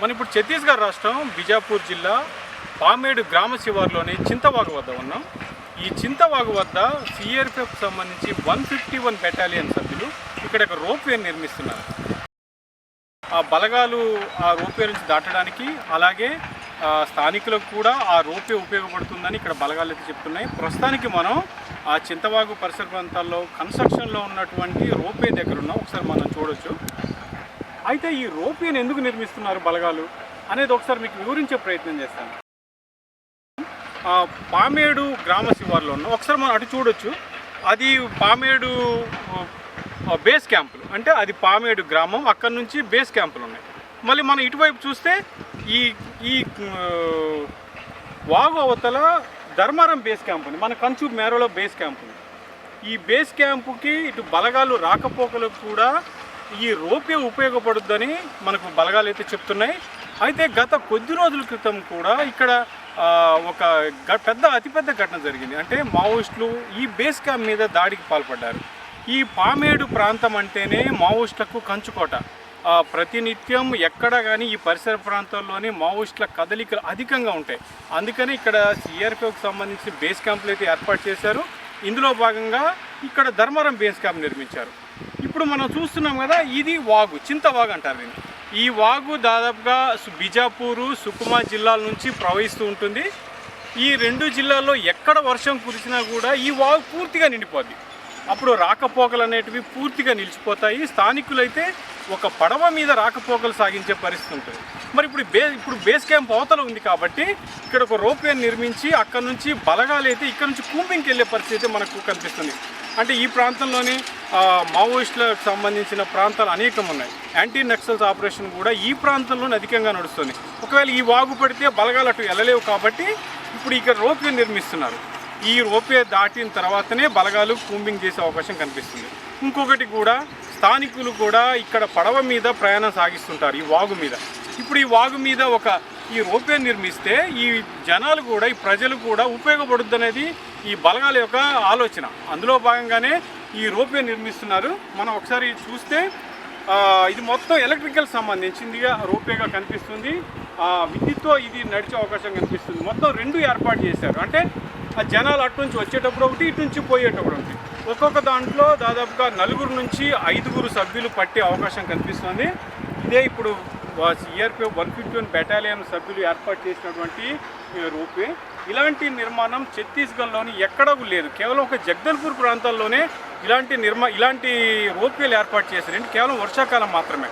మనం ఇప్పుడు ఛత్తీస్గఢ్ రాష్ట్రం బిజాపూర్ జిల్లా పామేడు గ్రామ శివార్లోని చింతవాగు వద్ద ఉన్నాం. ఈ చింతవాగు వద్ద సిఆర్పిఎఫ్ సంబంధించి వన్ ఫిఫ్టీ వన్ బెటాలియన్ సభ్యులు ఇక్కడ ఒక రోప్వే నిర్మిస్తున్నారు. ఆ బలగాలు ఆ రోప్వే నుంచి దాటడానికి అలాగే స్థానికులకు కూడా ఆ రోప్వే ఉపయోగపడుతుందని ఇక్కడ బలగాలు అయితే చెప్తున్నాయి. ప్రస్తుతానికి మనం ఆ చింతవాగు పరిసర ప్రాంతాల్లో కన్స్ట్రక్షన్లో ఉన్నటువంటి రోప్వే దగ్గర ఉన్నాం. ఒకసారి మనం చూడొచ్చు. అయితే ఈ రోప్వేని ఎందుకు నిర్మిస్తున్నారు బలగాలు అనేది ఒకసారి మీకు వివరించే ప్రయత్నం చేస్తాను. పామేడు గ్రామ శివార్లో ఉన్న ఒకసారి మనం అటు చూడొచ్చు. అది పామేడు బేస్ క్యాంపులు. అంటే అది పామేడు గ్రామం అక్కడ నుంచి బేస్ క్యాంపులు ఉన్నాయి. మళ్ళీ మనం ఇటువైపు చూస్తే ఈ ఈ వాగు అవతల ధర్మారం బేస్ క్యాంప్ ఉంది. మన కంచు మేరలో బేస్ క్యాంప్ ఉంది. ఈ బేస్ క్యాంపుకి ఇటు బలగాలు రాకపోకలకు కూడా ఈ రోపే ఉపయోగపడుద్దని మనకు బలగాలు అయితే చెప్తున్నాయి. అయితే గత కొద్ది రోజుల క్రితం కూడా ఇక్కడ ఒక పెద్ద అతిపెద్ద ఘటన జరిగింది. అంటే మావోయిస్టులు ఈ బేస్ క్యాంప్ మీద దాడికి పాల్పడ్డారు. ఈ పామేడు ప్రాంతం అంటేనే మావోయిస్టులకు కంచుకోట. ప్రతినిత్యం ఎక్కడ కానీ ఈ పరిసర ప్రాంతాల్లోనే మావోయిస్టుల కదలికలు అధికంగా ఉంటాయి. అందుకని ఇక్కడ సిఆర్పిఎఫ్కి సంబంధించిన బేస్ క్యాంపులు అయితే ఏర్పాటు చేశారు. ఇందులో భాగంగా ఇక్కడ ధర్మవరం బేస్ క్యాంప్ నిర్మించారు. ఇప్పుడు మనం చూస్తున్నాం కదా ఇది వాగు చింత వాగు అంటారు దీన్ని. ఈ వాగు దాదాపుగా బీజాపూరు బిజాపూరు సుకుమా జిల్లాల నుంచి ప్రవహిస్తూ ఉంటుంది. ఈ రెండు జిల్లాల్లో ఎక్కడ వర్షం కురిసినా కూడా ఈ వాగు పూర్తిగా నిండిపోద్ది. అప్పుడు రాకపోకలు అనేటివి పూర్తిగా నిలిచిపోతాయి. స్థానికులైతే ఒక పడవ మీద రాకపోకలు సాగించే పరిస్థితి ఉంటుంది. మరి ఇప్పుడు బే ఇప్పుడు బేస్ క్యాంప్ అవతల ఉంది కాబట్టి ఇక్కడ ఒక రోప్వే నిర్మించి అక్కడ నుంచి బలగాలు అయితే ఇక్కడ నుంచి కూంపింగ్కి వెళ్ళే పరిస్థితి అయితే మనకు కనిపిస్తుంది. అంటే ఈ ప్రాంతంలోని మావోయిస్టులకు సంబంధించిన ప్రాంతాలు అనేకం ఉన్నాయి యాంటీ నక్సల్స్ ఆపరేషన్ కూడా ఈ ప్రాంతంలోనే అధికంగా నడుస్తుంది. ఒకవేళ ఈ వాగు పడితే బలగాలు అటు వెళ్ళలేవు కాబట్టి ఇప్పుడు ఇక్కడ రోప్వే నిర్మిస్తున్నారు. ఈ రోపే దాటిన తర్వాతనే బలగాలు కూంబింగ్ చేసే అవకాశం కనిపిస్తుంది. ఇంకొకటి కూడా స్థానికులు కూడా ఇక్కడ పడవ మీద ప్రయాణం సాగిస్తుంటారు ఈ వాగు మీద. ఇప్పుడు ఈ వాగు మీద ఒక ఈ రోపే నిర్మిస్తే ఈ జనాలు కూడా ఈ ప్రజలు కూడా ఉపయోగపడుద్ది అనేది ఈ బలగాల యొక్క ఆలోచన. అందులో భాగంగానే ఈ రోపే నిర్మిస్తున్నారు. మనం ఒకసారి చూస్తే ఇది మొత్తం ఎలక్ట్రికల్ సంబంధించిందిగా రూపేగా కనిపిస్తుంది. విద్యుత్తో ఇది నడిచే అవకాశం కనిపిస్తుంది. మొత్తం రెండు ఏర్పాటు చేశారు. అంటే ఆ జనాలు అటు నుంచి వచ్చేటప్పుడు ఒకటి ఇటు నుంచి పోయేటప్పుడు ఒకటి. ఒక్కొక్క దాంట్లో దాదాపుగా నలుగురు నుంచి ఐదుగురు సభ్యులు పట్టే అవకాశం కనిపిస్తుంది. ఇదే ఇప్పుడు CRPF one fifty one battalion సభ్యులు ఏర్పాటు చేసినటువంటి రూపే. ఇలాంటి నిర్మాణం ఛత్తీస్గఢ్లోని ఎక్కడా లేదు. కేవలం ఒక జగదల్పూర్ ప్రాంతాల్లోనే ఇలాంటి నిర్మా ఇలాంటి రోప్వేలు ఏర్పాటు చేశారు. అంటే కేవలం వర్షాకాలం మాత్రమే.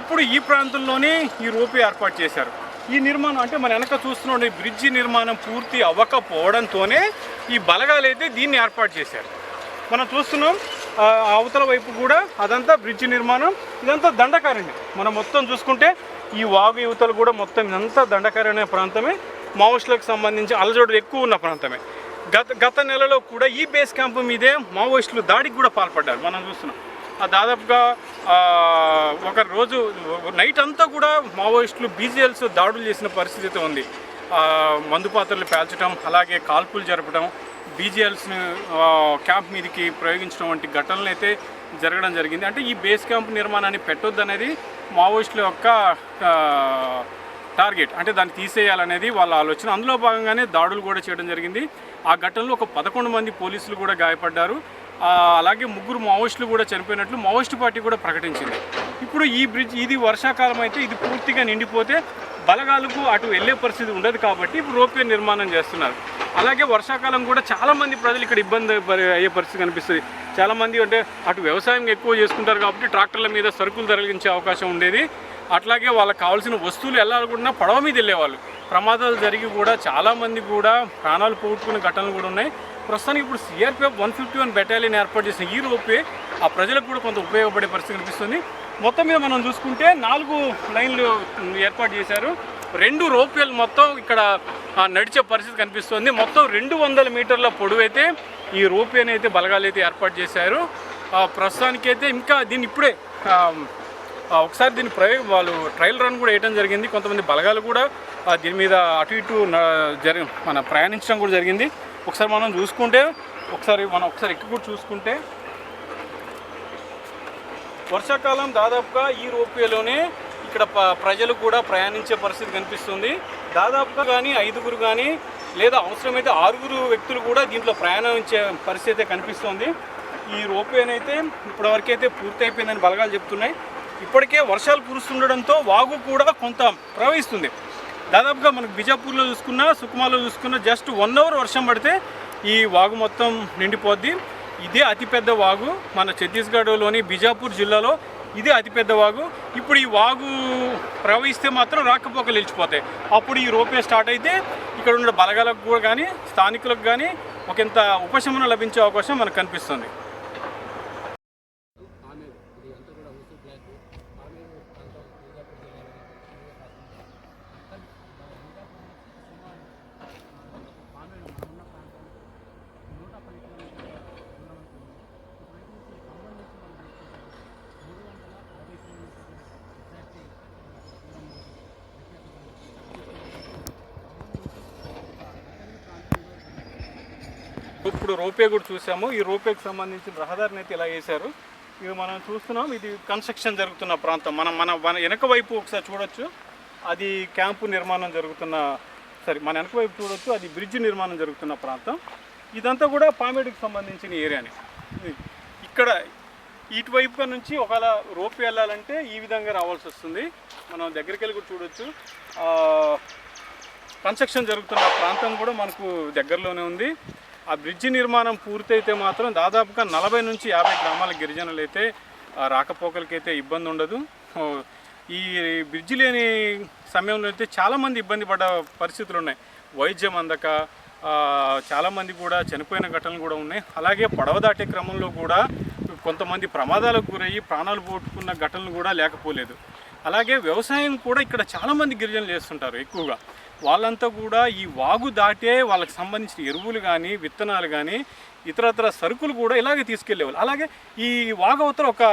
ఇప్పుడు ఈ ప్రాంతంలోనే ఈ రోపే ఏర్పాటు చేశారు. ఈ నిర్మాణం అంటే మన వెనక చూస్తున్న బ్రిడ్జి నిర్మాణం పూర్తి అవ్వకపోవడంతోనే ఈ బలగాలు అయితే దీన్ని ఏర్పాటు చేశారు. మనం చూస్తున్నాం అవతల వైపు కూడా అదంతా బ్రిడ్జ్ నిర్మాణం ఇదంతా దండకారణ్యం. మనం మొత్తం చూసుకుంటే ఈ వాగు యువతలు కూడా మొత్తం ఇదంతా దండకారణ్య ప్రాంతమే. మావోయిస్టులకు సంబంధించి అలజడులు ఎక్కువ ఉన్న ప్రాంతమే. గత గత నెలలో కూడా ఈ బేస్ క్యాంపు మీదే మావోయిస్టులు దాడికి కూడా పాల్పడ్డారు. మనం చూస్తున్నాం. ఆ దాదాపుగా ఒక రోజు నైట్ అంతా కూడా మావోయిస్టులు బీజేఎల్స్ దాడులు చేసిన పరిస్థితి అయితే ఉంది. మందు పాత్రలు పేల్చడం అలాగే కాల్పులు జరపడం బీజేఎల్స్ని క్యాంప్ మీదకి ప్రయోగించడం వంటి ఘటనలు అయితే జరగడం జరిగింది. అంటే ఈ బేస్ క్యాంప్ నిర్మాణాన్ని పెట్టొద్దు అనేది మావోయిస్టుల యొక్క టార్గెట్. అంటే దాన్ని తీసేయాలనేది వాళ్ళ ఆలోచన. అందులో భాగంగానే దాడులు కూడా చేయడం జరిగింది. ఆ ఘటనలో ఒక పదకొండు మంది పోలీసులు కూడా గాయపడ్డారు. అలాగే ముగ్గురు మావోయిస్టులు కూడా చనిపోయినట్లు మావోయిస్టు పార్టీ కూడా ప్రకటించింది. ఇప్పుడు ఈ బ్రిడ్జ్ ఇది వర్షాకాలం అయితే ఇది పూర్తిగా నిండిపోతే బలగాలకు అటు వెళ్ళే పరిస్థితి ఉండదు కాబట్టి ఇప్పుడు రోప్వే నిర్మాణం చేస్తున్నారు. అలాగే వర్షాకాలం కూడా చాలామంది ప్రజలు ఇక్కడ ఇబ్బంది పరి- అయ్యే పరిస్థితి కనిపిస్తుంది. చాలామంది అంటే అటు వ్యవసాయం ఎక్కువ చేసుకుంటారు కాబట్టి ట్రాక్టర్ల మీద సరుకులు తరలించే అవకాశం ఉండేది. అట్లాగే వాళ్ళకి కావాల్సిన వస్తువులు వెళ్ళాలనుకుంటున్నా పడవ మీద వెళ్ళేవాళ్ళు. ప్రమాదాలు జరిగి కూడా చాలామంది కూడా ప్రాణాలు పోగొట్టుకునే ఘటనలు కూడా ఉన్నాయి. ప్రస్తుతానికి ఇప్పుడు CRPF one fifty one battalion ఏర్పాటు చేసిన ఈ రోపే ఆ ప్రజలకు కూడా కొంత ఉపయోగపడే పరిస్థితి కనిపిస్తుంది. మొత్తం మీద మనం చూసుకుంటే నాలుగు లైన్లు ఏర్పాటు చేశారు. రెండు రోప్వేలు మొత్తం ఇక్కడ నడిచే పరిస్థితి కనిపిస్తుంది. మొత్తం రెండు వందల మీటర్ల పొడవైతే ఈ రోప్వేని అయితే బలగాలు అయితే ఏర్పాటు చేశారు. ప్రస్తుతానికైతే ఇంకా దీన్ని ఇప్పుడే ఒకసారి దీని ప్రయోగం వాళ్ళు ట్రయల్ రన్ కూడా వేయడం జరిగింది. కొంతమంది బలగాలు కూడా దీని మీద అటు ఇటు జరి మన ప్రయాణించడం కూడా జరిగింది. ఒకసారి మనం చూసుకుంటే ఒకసారి మనం ఒకసారి ఎక్కి కూడా చూసుకుంటే వర్షాకాలం దాదాపుగా ఈ రోప్వేలోనే ఇక్కడ ప్రజలు కూడా ప్రయాణించే పరిస్థితి కనిపిస్తుంది. దాదాపుగా కానీ ఐదుగురు కానీ లేదా అవసరమైతే ఆరుగురు వ్యక్తులు కూడా దీంట్లో ప్రయాణించే పరిస్థితి అయితే కనిపిస్తుంది. ఈ రోప్వేనైతే ఇప్పటివరకైతే పూర్తి అయిపోయిందని బలగాలు చెప్తున్నాయి. ఇప్పటికే వర్షాలు కురుస్తుండడంతో వాగు కూడా కొంత ప్రవహిస్తుంది. దాదాపుగా మనకు బిజాపూర్లో చూసుకున్నా సుకుమాలో చూసుకున్నా జస్ట్ వన్ అవర్ వర్షం పడితే ఈ వాగు మొత్తం నిండిపోద్ది. ఇదే అతిపెద్ద వాగు మన ఛత్తీస్గఢ్లోని బిజాపూర్ జిల్లాలో ఇదే అతిపెద్ద వాగు. ఇప్పుడు ఈ వాగు ప్రవహిస్తే మాత్రం రాకపోకలు నిలిచిపోతాయి. అప్పుడు ఈ రోపే స్టార్ట్ అయితే ఇక్కడ ఉన్న బలగాలకు కూడా కానీ స్థానికులకు కానీ ఒకంత ఉపశమనం లభించే అవకాశం మనకు కనిపిస్తుంది ఆమెరు ఇది అంతా కూడా ఉసు బ్లాక్ ఆమెరు ప్రాంతం బీజాపూర్ జిల్లాలో అక్కడ బీజాపూర్ నుంచి సుమారు ఆమెరు ఉన్న ప్రాంతం నూట పది కిలోమీటర్ల దూరం ఉంటుంది ఇటువైపు నుంచి ఖమ్మం నుంచి మనం చూసుకుంటే మూడు వందల అరవై కిలోమీటర్ల ఎగ్జాక్ట్ దూరం ఉంటుంది ఇప్పుడు రోపే కూడా చూసాము. ఈ రోపేకి సంబంధించిన రహదారిని అయితే ఇలా వేశారు. ఇవి మనం చూస్తున్నాం. ఇది కన్స్ట్రక్షన్ జరుగుతున్న ప్రాంతం. మనం మన మన వెనక వైపు ఒకసారి చూడొచ్చు. అది క్యాంపు నిర్మాణం జరుగుతున్న సరే మన వెనక వైపు చూడొచ్చు. అది బ్రిడ్జ్ నిర్మాణం జరుగుతున్న ప్రాంతం. ఇదంతా కూడా పామేడికి సంబంధించిన ఏరియాని. ఇక్కడ ఇటువైపు నుంచి ఒకవేళ రోప్ వెళ్ళాలంటే ఈ విధంగా రావాల్సి వస్తుంది. మనం దగ్గరికి వెళ్ళి కూడా చూడొచ్చు. కన్స్ట్రక్షన్ జరుగుతున్న ప్రాంతం కూడా మనకు దగ్గరలోనే ఉంది. ఆ బ్రిడ్జి నిర్మాణం పూర్తయితే మాత్రం దాదాపుగా నలభై నుంచి యాభై గ్రామాల గిరిజనులు అయితే రాకపోకలకైతే ఇబ్బంది ఉండదు. ఈ బ్రిడ్జి లేని సమయంలో అయితే చాలామంది ఇబ్బంది పడ్డ పరిస్థితులు ఉన్నాయి. వైద్యం అందక చాలామంది కూడా చనిపోయిన ఘటనలు కూడా ఉన్నాయి. అలాగే పడవ దాటే క్రమంలో కూడా కొంతమంది ప్రమాదాలకు గురయ్యి ప్రాణాలు పోగొట్టుకున్న ఘటనలు కూడా లేకపోలేదు. అలాగే వ్యవసాయం కూడా ఇక్కడ చాలామంది గిరిజనులు చేస్తుంటారు ఎక్కువగా. వాళ్ళంతా కూడా ఈ వాగు దాటే వాళ్ళకి సంబంధించిన ఎరువులు కానీ విత్తనాలు కానీ ఇతరత్ర సరుకులు కూడా ఇలాగే తీసుకెళ్ళేవాళ్ళు అలాగే ఈ వాగు అవతల ఒక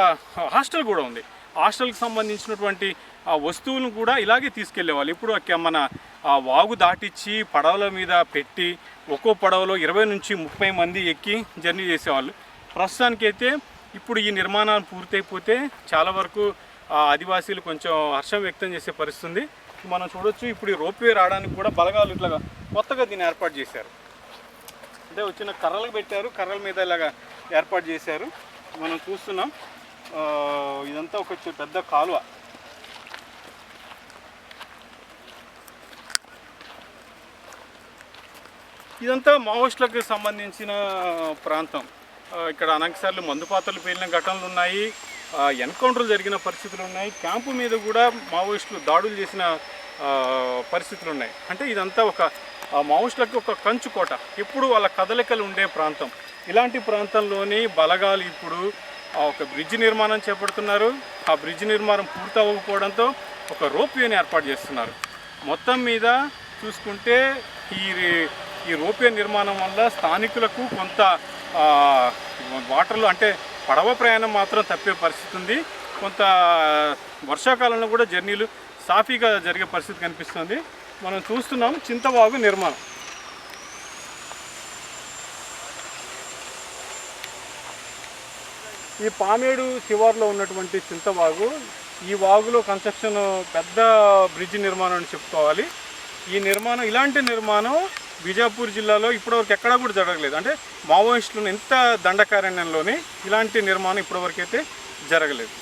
హాస్టల్ కూడా ఉంది. హాస్టల్కి సంబంధించినటువంటి ఆ వస్తువులను కూడా ఇలాగే తీసుకెళ్ళేవాళ్ళు ఇప్పుడు మన ఆ వాగు దాటిచ్చి పడవల మీద పెట్టి ఒక్కో పడవలో ఇరవై నుంచి ముప్పై మంది ఎక్కి జర్నీ చేసేవాళ్ళు. ప్రస్తుతానికైతే ఇప్పుడు ఈ నిర్మాణాలు పూర్తయిపోతే చాలా వరకు ఆదివాసీలు కొంచెం హర్షం వ్యక్తం చేసే పరిస్థితి మనం చూడొచ్చు ఇప్పుడు ఈ రోప్వే రావడానికి కూడా బలగాలు ఇట్లాగా కొత్తగా దీన్ని ఏర్పాటు చేశారు. అంటే వచ్చిన కర్రలు పెట్టారు కర్రల మీద ఇలాగా ఏర్పాటు చేశారు. మనం చూస్తున్నాం ఇదంతా ఒక పెద్ద కాలువ. ఇదంతా మావోయిస్టులకు సంబంధించిన ప్రాంతం. ఇక్కడ అనేకసార్లు మందుపాతలు పేలిన ఘటనలు ఉన్నాయి. ఎన్కౌంటర్లు జరిగిన పరిస్థితులు ఉన్నాయి. క్యాంపు మీద కూడా మావోయిస్టులు దాడులు చేసిన పరిస్థితులు ఉన్నాయి. అంటే ఇదంతా ఒక మావోయిస్టులకు ఒక కంచు కోట. ఎప్పుడు వాళ్ళ కదలికలు ఉండే ప్రాంతం. ఇలాంటి ప్రాంతంలోని బలగాలు ఇప్పుడు ఒక బ్రిడ్జ్ నిర్మాణం చేపడుతున్నారు. ఆ బ్రిడ్జ్ నిర్మాణం పూర్తవ్వకపోవడంతో ఒక రోప్వేని ఏర్పాటు చేస్తున్నారు. మొత్తం మీద చూసుకుంటే ఈ ఈ రోప్వే నిర్మాణం వల్ల స్థానికులకు కొంత వాటర్లు వాటర్లో అంటే పడవ ప్రయాణం మాత్రం తప్పే పరిస్థితి ఉంది. కొంత వర్షాకాలంలో కూడా జర్నీలు సాఫీగా జరిగే పరిస్థితి కనిపిస్తుంది. మనం చూస్తున్నాం చింతవాగు నిర్మాణం. ఈ పామేడు శివార్లో ఉన్నటువంటి చింతవాగు ఈ వాగులో కన్స్ట్రక్షన్ పెద్ద బ్రిడ్జ్ నిర్మాణం అని చెప్పుకోవాలి. ఈ నిర్మాణం ఇలాంటి నిర్మాణం బీజాపూర్ జిల్లాలో ఇప్పటివరకు ఎక్కడా కూడా జరగలేదు. అంటే మావోయిస్టులను ఇంత దండకారణ్యంలోని ఇలాంటి నిర్మాణం ఇప్పటివరకు అయితే జరగలేదు.